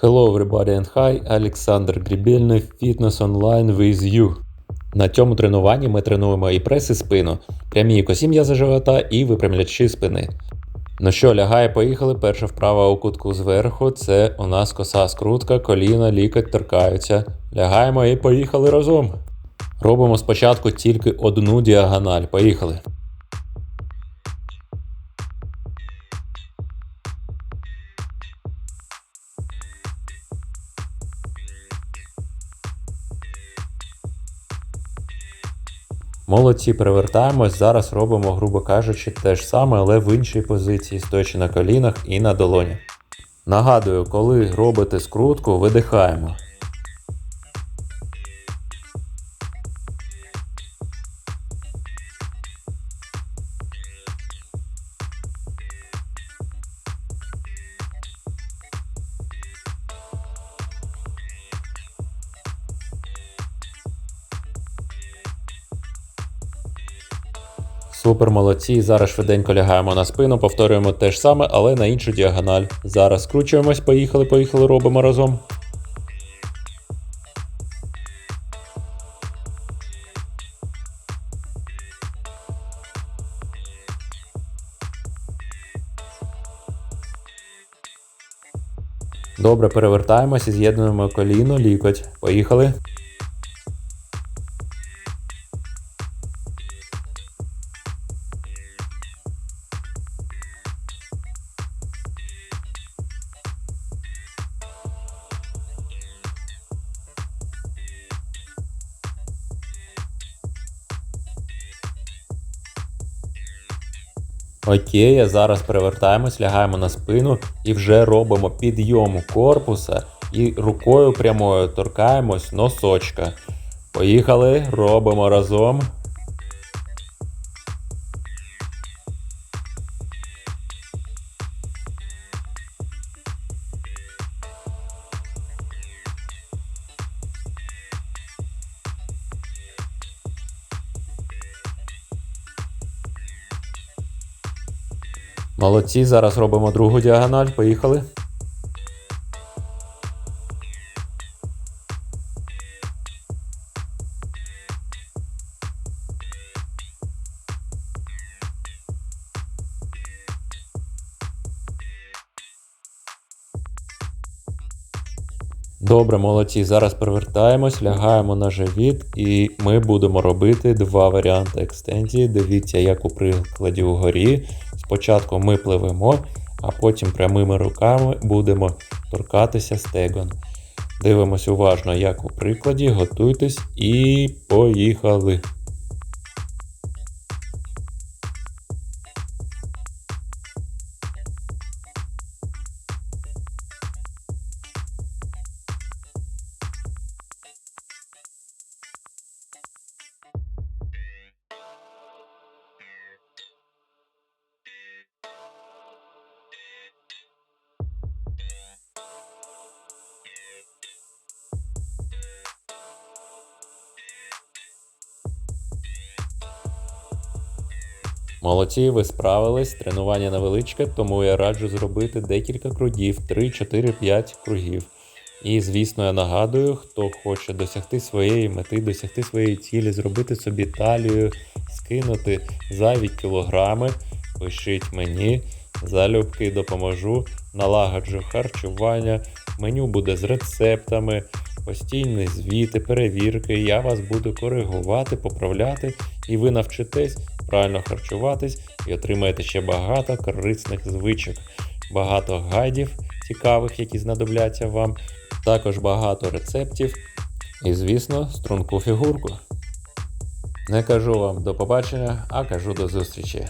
Hello everybody and hi, Олександр Грібельний, Fitness Online with you. На цьому тренуванні ми тренуємо і прес, і спину, прямі і косі живота і випрямлячі спини. Ну що, лягає, поїхали. Перша вправа у кутку зверху. Це у нас коса скрутка, коліна, лікоть торкаються. Лягаємо і поїхали разом. Робимо спочатку тільки одну діагональ. Поїхали. Молодці, перевертаємось. Зараз робимо, грубо кажучи, те ж саме, але в іншій позиції, стоячи на колінах і на долоні. Нагадую, коли робите скрутку, видихаємо. Супер, молодці. Зараз швиденько лягаємо на спину, повторюємо те ж саме, але на іншу діагональ. Зараз скручуємось, поїхали, поїхали, робимо разом. Добре, перевертаємось і з'єднуємо коліно, лікоть. Поїхали. Окей, а зараз перевертаємось, лягаємо на спину і вже робимо підйом корпуса і рукою прямою торкаємось носочка. Поїхали, робимо разом. Молодці, зараз робимо другу діагональ. Поїхали. Добре, молодці. Зараз привертаємось, лягаємо на живіт, і ми будемо робити два варіанти екстензії. Дивіться, як у прикладі угорі. Спочатку ми пливемо, а потім прямими руками будемо торкатися стегон. Дивимось уважно, як у прикладі, готуйтесь і поїхали. Молодці, ви справились. Тренування невеличке, тому я раджу зробити декілька кругів, 3, 4, 5 кругів. І, звісно, я нагадую, хто хоче досягти своєї мети, досягти своєї цілі, зробити собі талію, скинути зайві кілограми, пишіть мені, залюбки допоможу, налагоджу харчування, меню буде з рецептами, постійні звіти, перевірки. Я вас буду коригувати, поправляти, і ви навчитесь правильно харчуватись і отримаєте ще багато корисних звичок, багато гайдів цікавих, які знадобляться вам, також багато рецептів і, звісно, струнку фігурку. Не кажу вам до побачення, а кажу до зустрічі.